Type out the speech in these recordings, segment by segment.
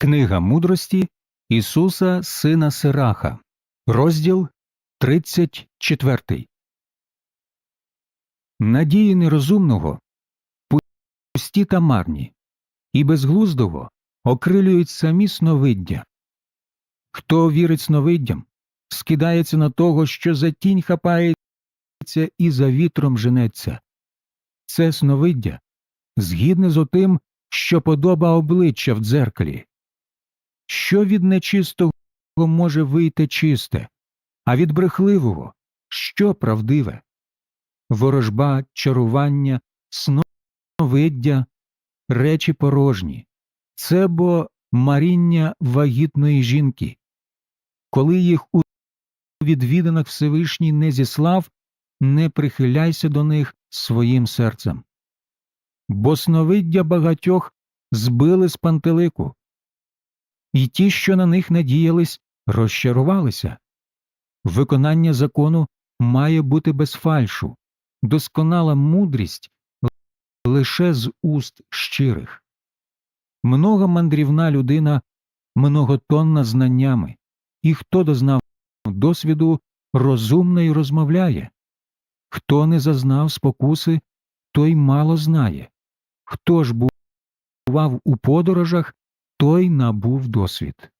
Книга мудрості Ісуса Сина Сираха, розділ 34. Надії нерозумного пусті та марні, і безглуздого окрилюють самі сновиддя. Хто вірить сновиддям, скидається на того, що за тінь хапається і за вітром женеться. Це сновиддя згідне з отим, що подоба обличчя в дзеркалі. Що від нечистого може вийти чисте, а від брехливого що правдиве? Ворожба, чарування, сновиддя, речі порожні. Це бо маріння вагітної жінки. Коли їх у відвіданах Всевишній не зіслав, не прихиляйся до них своїм серцем. Бо сновиддя багатьох збили з пантелику, і ті, що на них надіялись, розчарувалися. Виконання закону має бути без фальшу, досконала мудрість лише з уст щирих. Многомандрівна людина многотонна знаннями, і хто дознав досвіду, розумно й розмовляє. Хто не зазнав спокуси, той мало знає. Хто ж бував у подорожах, той набув досвід.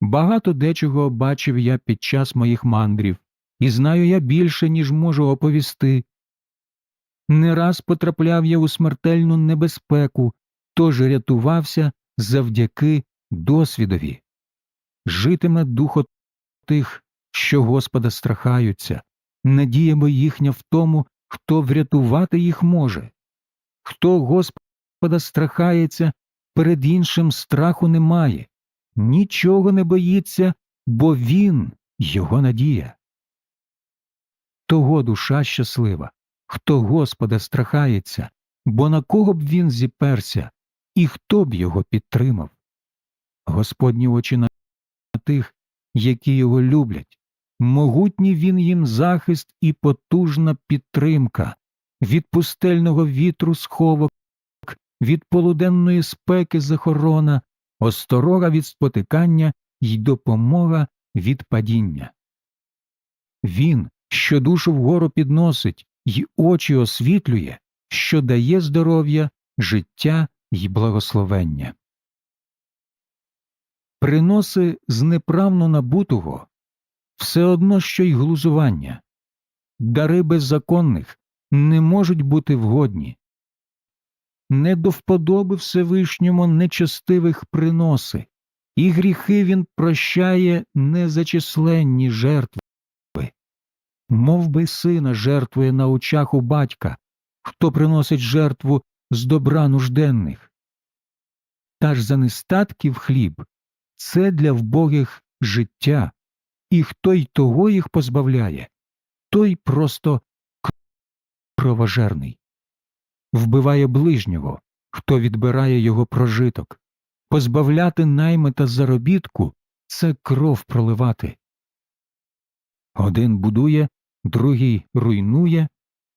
Багато дечого бачив я під час моїх мандрів, і знаю я більше, ніж можу оповісти. Не раз потрапляв я у смертельну небезпеку, тож рятувався завдяки досвідові. Житиме дух тих, що Господа страхаються, надія бо їхня в тому, хто врятувати їх може. Хто Господа страхається, перед іншим страху немає, нічого не боїться, бо Він його надія. Того душа щаслива, хто Господа страхається, бо на кого б він зіперся, і хто б його підтримав. Господні очі на тих, які його люблять, могутній він їм захист і потужна підтримка, від пустельного вітру сховок, від полуденної спеки захорона, осторога від спотикання й допомога від падіння. Він, що душу вгору підносить й очі освітлює, що дає здоров'я, життя й благословення. Приноси з неправно набутого все одно що й глузування, дари беззаконних не можуть бути вгодні. Не до вподоби Всевишньому нечестивих приноси, і гріхи він прощає незачисленні жертви. Мов би сина жертвує на очах у батька, хто приносить жертву з добра нужденних. Та ж за нестатків хліб це для вбогих життя, і хто й того їх позбавляє, той просто кровожерний. Вбиває ближнього, хто відбирає його прожиток, позбавляти наймита заробітку це кров проливати. Один будує, другий руйнує,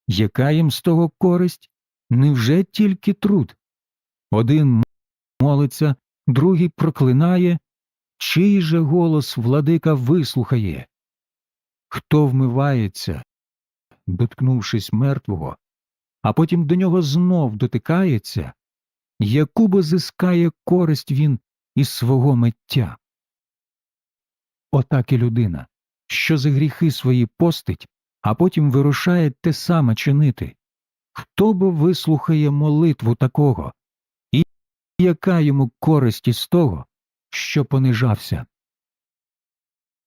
яка їм з того користь? Невже тільки труд? Один молиться, другий проклинає, чий же голос владика вислухає? Хто вмивається, доткнувшись мертвого, а потім до нього знов дотикається, яку би зискає користь він із свого миття? Отак і людина, що за гріхи свої постить, а потім вирушає те саме чинити. Хто бо вислухає молитву такого, і яка йому користь із того, що понижався?